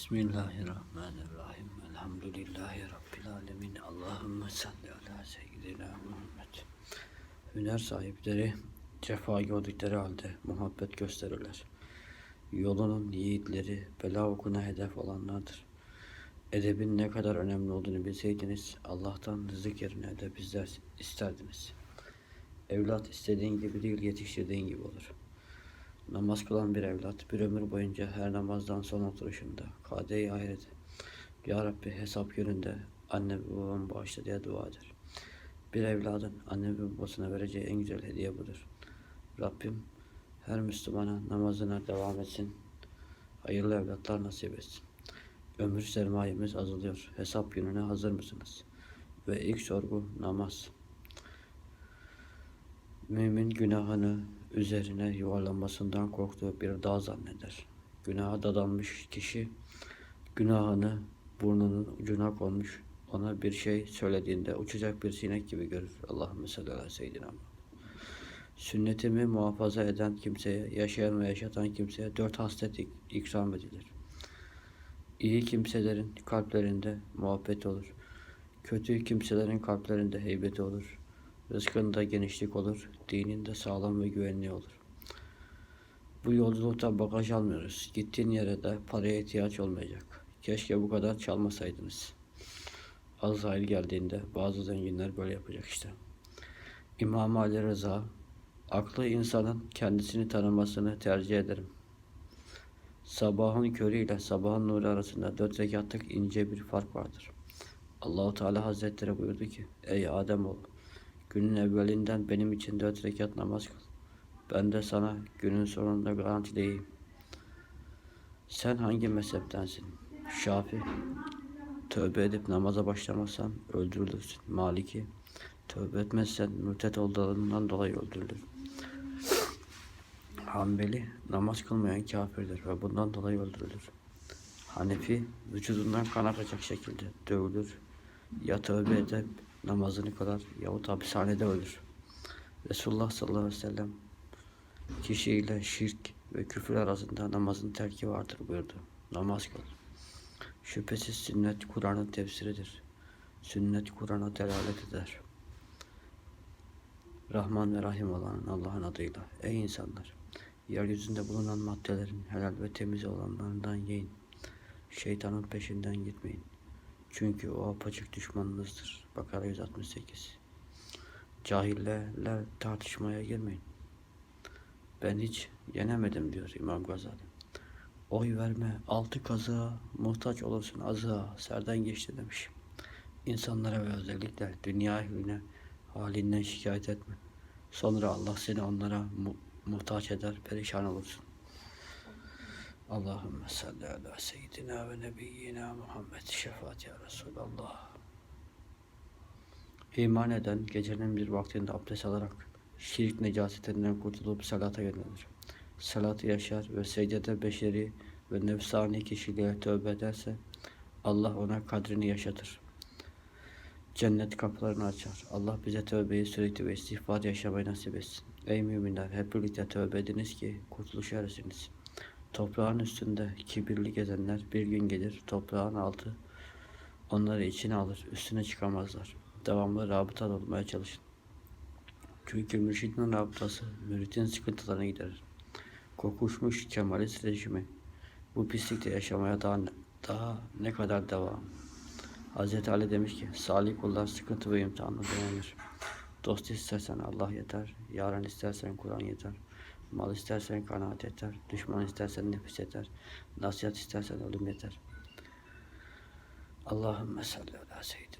Bismillahirrahmanirrahim. Elhamdülillahi Rabbil alemin. Allahümme salli ala seyyidina Muhammed. Hüner sahipleri cefa gördükleri halde muhabbet gösterirler. Yolunun yiğitleri bela okuna hedef olanlardır. Edebin ne kadar önemli olduğunu bilseydiniz Allah'tan rızık yerine de bizler isterdiniz. Evlat istediğin gibi değil yetiştirdiğin gibi olur. Namaz kılan bir evlat bir ömür boyunca her namazdan son oturuşunda kadeyi ahiret Ya Rabbi hesap gününde anne ve babamı bağışla diye dua eder. Bir evladın anne ve babasına vereceği en güzel hediye budur. Rabbim her Müslümana namazına devam etsin. Hayırlı evlatlar nasip etsin. Ömür sermayemiz azalıyor. Hesap gününe hazır mısınız? Ve ilk sorgu namaz. Mümin günahını üzerine yuvarlanmasından korktuğu bir dağ zanneder. Günaha dadanmış kişi günahını burnunun ucuna konmuş ona bir şey söylediğinde uçacak bir sinek gibi görür. Allahümme salli ala seyyidina Muhammed. Sünnetimi muhafaza eden kimseye, yaşayan ve yaşatan kimseye dört haslet ik- ikram edilir. İyi kimselerin kalplerinde muhabbet olur. Kötü kimselerin kalplerinde heybeti olur. Rızkında genişlik olur. Dininde sağlam ve güvenli olur. Bu yolculukta bagaj almıyoruz. Gittiğin yere de paraya ihtiyaç olmayacak. Keşke bu kadar çalmasaydınız. Azrail geldiğinde bazı zenginler böyle yapacak işte. İmam Ali Rıza, aklı insanın kendisini tanımasını tercih ederim. Sabahın körü ile sabahın nuru arasında dört rekatlık ince bir fark vardır. Allahu Teala Hazretleri buyurdu ki, Ey Ademoğlu, günün evvelinden benim için dört rekat namaz kıl. Ben de sana günün sonunda garantileyeyim. Sen hangi mezheptensin? Şafi. Tövbe edip namaza başlamazsan öldürülürsün. Maliki. Tövbe etmezsen mürtet olduğundan dolayı öldürülür. Hanbeli namaz kılmayan kafirdir ve bundan dolayı öldürülür. Hanefi vücudundan kan akacak şekilde dövülür. Ya tövbe edip namazını kılar yahut hapishanede ölür. Resulullah sallallahu aleyhi ve sellem kişiyle şirk ve küfür arasında namazın terki vardır buyurdu. Namaz kıl. Şüphesiz sünnet Kur'an'ın tefsiridir. Sünnet Kur'an'a delalet eder. Rahman ve Rahim olan Allah'ın adıyla. Ey insanlar! Yeryüzünde bulunan maddelerin helal ve temiz olanlarından yiyin. Şeytanın peşinden gitmeyin. Çünkü o apaçık düşmanınızdır. Bakara 168 Cahillerle tartışmaya girmeyin. Ben hiç yenemedim diyor İmam Gazali. Oy verme altı kazığa muhtaç olursun azığa serden geçti demiş. İnsanlara ve özellikle dünya ehline halinden şikayet etme. Sonra Allah seni onlara mu- muhtaç eder, perişan olursun. Allahümme salli ala seyyidina ve nebiyyina Muhammed şefaat ya Resulallah. İman eden gecenin bir vaktinde abdest alarak şirk necasetinden kurtulup salata yönelir. Salatı yaşar ve secdede beşeri ve nefsani kişiliğe tövbe ederse Allah ona kadrini yaşatır. Cennet kapılarını açar. Allah bize tövbeyi sürekli ve istiğfar yaşamayı nasip etsin. Ey müminler hep birlikte tövbe ediniz ki kurtuluşa eresiniz. Toprağın üstünde kibirli gezenler bir gün gelir toprağın altı onları içine alır üstüne çıkamazlar. Devamlı rabıta olmaya çalışın. Çünkü mürşidin rabıtası müritin sıkıntılarını giderir. Kokuşmuş kemalist rejimi bu pislikte yaşamaya daha, daha ne kadar devam. Hz. Ali demiş ki salih kullar sıkıntı ve imtihanla dayanır. Dost istersen Allah yeter, yaran istersen Kur'an yeter. Mal istersen kanaat yeter, düşman istersen nefis yeter, nasihat istersen ölüm yeter. Allahümme salli ala seyyidina